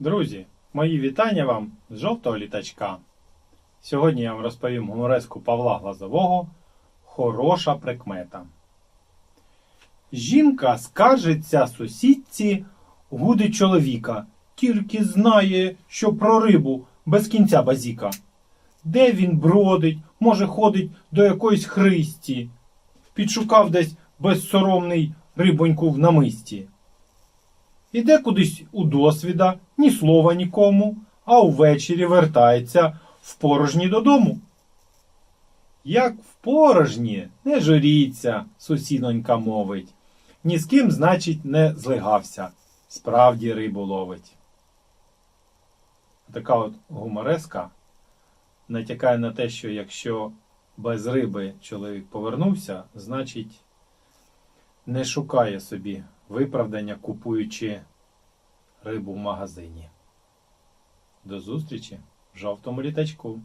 Друзі, мої вітання вам з жовтого літачка. Сьогодні я вам розповім гумореску Павла Глазового Хороша прикмета. Жінка скаржиться сусідці гуди чоловіка, тільки знає, що про рибу без кінця базіка. Де він бродить, може ходить до якоїсь христі. Підшукав десь безсоромний рибоньку в намисті. Іде кудись у досвіда, ні слова нікому, а увечері вертається в порожні додому. Як в порожні, не журіться, сусідонька мовить. Ні з ким, значить, не злигався. Справді рибу ловить. Така от гумореска натякає на те, що якщо без риби чоловік повернувся, значить не шукає собі виправдання, купуючи рибу в магазині. До зустрічі в жовтому літачку.